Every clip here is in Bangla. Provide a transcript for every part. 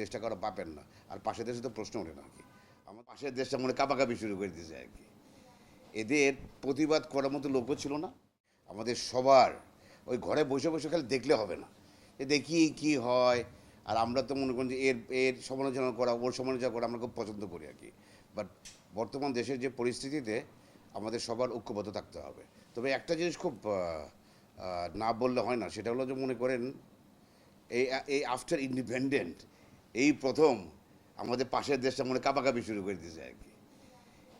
দেশটা কারও পাবেন না। আর পাশের দেশে তো প্রশ্ন ওঠে না আর কি। আমার পাশের দেশটা মনে কাপাকাপি শুরু করে দিয়েছে আর কি। এদের প্রতিবাদ করার মতো লোকও ছিল না। আমাদের সবার ওই ঘরে বসে বসে খালি দেখলে হবে না। এ দেখি কি হয়। আর আমরা তো মনে করি যে এর এর সমালোচনা করা, ওর সমালোচনা করা আমরা খুব পছন্দ করি আর কি। বাট বর্তমান দেশের যে পরিস্থিতিতে আমাদের সবার ঐক্যবদ্ধ থাকতে হবে। তবে একটা জিনিস খুব না বললে হয় না, সেটা হলো যে মনে করেন, এই এই আফটার ইন্ডিপেন্ডেন্ট এই প্রথম আমাদের পাশের দেশটা মনে কাপাকাপি শুরু করে দিয়েছে আর কি।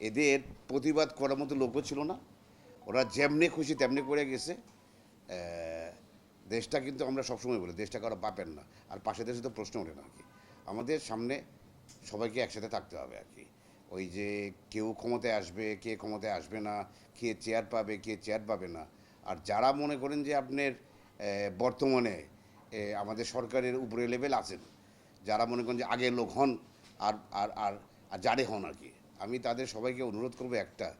এদের প্রতিবাদ করার মতো লোকও ছিল না। ওরা যেমনি খুশি তেমনি করে গেছে। দেশটা কিন্তু আমরা সবসময় বলি, দেশটা কারও পাবেন না। আর পাশের দেশে তো প্রশ্ন ওঠে না আর কি। আমাদের সামনে সবাইকে একসাথে থাকতে হবে আর কি। ওই যে কেউ ক্ষমতায় আসবে, কে ক্ষমতায় আসবে না, কে চেয়ার পাবে, কে চেয়ার পাবে না। আর যারা মনে করেন যে আপনার বর্তমানে আমাদের সরকারের উপরে লেভেল আছেন যারা মনে করেন যে আগের লোক হন আর আর আর আর যারে হন আর কি। আমি তাদের সবাইকে অনুরোধ করব একটা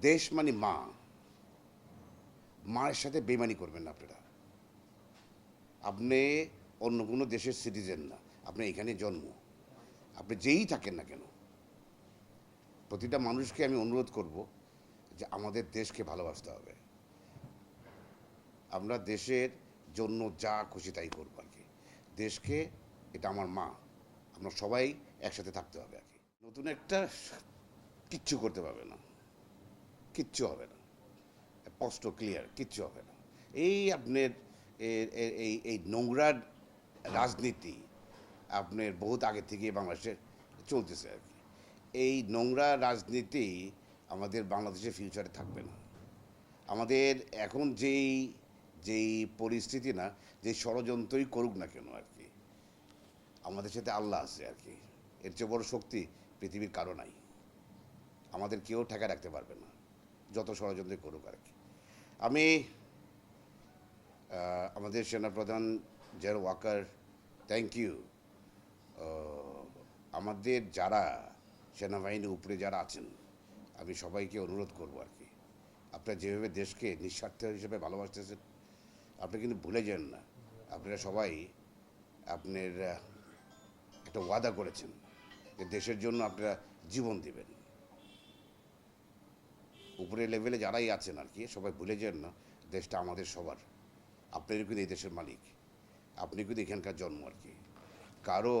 দেশ মানে মা। মায়ের সাথে বেমানি করবেন না আপনারা। আপনি অন্য কোনো দেশের সিটিজেন না। আপনি এখানে জন্ম। আপনি যেই থাকেন না কেন। প্রতিটা মানুষকে আমি অনুরোধ করব যে আমাদের দেশকে ভালোবাসতে হবে। আমরা দেশের জন্য যা খুশি তাই করব আর কি। দেশকে, এটা আমার মা। আমরা সবাই একসাথে থাকতে হবে আর কি। নতুন একটা কিচ্ছু করতে পারবে না। কিচ্ছু হবে না। স্পষ্ট ক্লিয়ার কিচ্ছু হবে না। এই আপনার এই এই নোংরা রাজনীতি আপনার বহুত আগে থেকে বাংলাদেশে চলতেছে আর কি। এই নোংরা রাজনীতি আমাদের বাংলাদেশের ফিউচারে থাকবে না। আমাদের এখন যেই যেই পরিস্থিতি না যে ষড়যন্ত্রই করুক না কেন আর কি। আমাদের সাথে আল্লাহ আছে আর কি। এর চেয়ে বড় শক্তি পৃথিবীর কারও নাই। আমাদের কেউ ঠেকা রাখতে পারবে না, যত ষড়যন্ত্রই করুক আর কি। আমি আমাদের সেনাপ্রধান জের ওয়াকার থ্যাংক ইউ আমাদের যারা সেনাবাহিনীর উপরে যারা আছেন, আমি সবাইকে অনুরোধ করব আর কি। আপনারা যেভাবে দেশকে নিঃস্বার্থ হিসেবে ভালোবাসতেছেন আপনি কিন্তু ভুলে যান না। আপনারা সবাই আপনার একটা ওয়াদা করেছেন যে দেশের জন্য আপনারা জীবন দিবেন। উপরের লেভেলে যারাই আছেন আর কি, সবাই ভুলে যান না, দেশটা আমাদের সবার। আপনারই কিন্তু এই দেশের মালিক। আপনি কিন্তু এখানকার জন্ম আর কি। কারও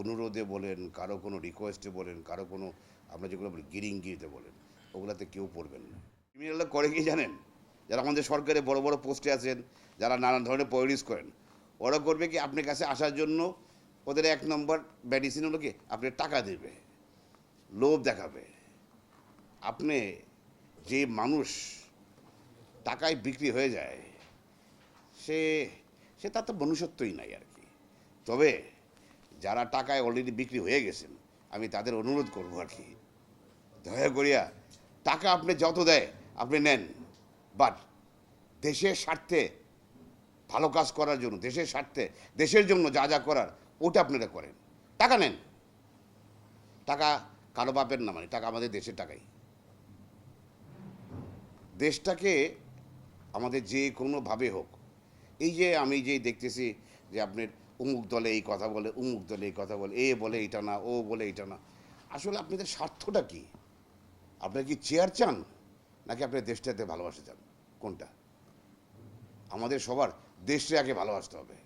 অনুরোধে বলেন, কারও কোনো রিকোয়েস্টে বলেন, কারও কোনো আমরা যেগুলো গিরিঙ্গিতে বলেন, ওগুলাতে কেউ পড়বেন না। ক্রিমিনালরা করে কি জানেন? যারা আমাদের সরকারে বড় বড় পোস্টে আছেন, যারা নানান ধরনের পলিটিক্স করেন, ওরা করবে কি আপনার কাছে আসার জন্য ওদের এক নম্বর মেডিসিন হলো কি, আপনি টাকা দেবে, লোভ দেখাবে। আপনি যে মানুষ টাকায় বিক্রি হয়ে যায়, সে সে তার তো মনুষ্যত্বই নাই আর কি। তবে যারা টাকায় অলরেডি বিক্রি হয়ে গেছেন, আমি তাদের অনুরোধ করব আর কি। দয়া করিয়া টাকা আপনি যত দেয়, আপনি নেন। বাট দেশের স্বার্থে ভালো কাজ করার জন্য, দেশের স্বার্থে, দেশের জন্য যা যা করার, ওটা আপনারা করেন। টাকা নেন। টাকা কারও বাপের না মানে টাকা আমাদের দেশের টাকাই। দেশটাকে আমাদের যে কোনোভাবে হোক, এই যে আমি যে দেখতেছি যে আপনার উমুক দলে এই কথা বলে, উমুক দলে এই কথা বলে, এ বলে এটা না, ও বলে এটা না, আসলে আপনাদের স্বার্থটা কি? আপনারা কি চেয়ার চান? নাকি আপনার দেশটাতে ভালোবাসা চান? কোনটা? আমাদের সবার দেশটাকে ভালোবাসতে হবে।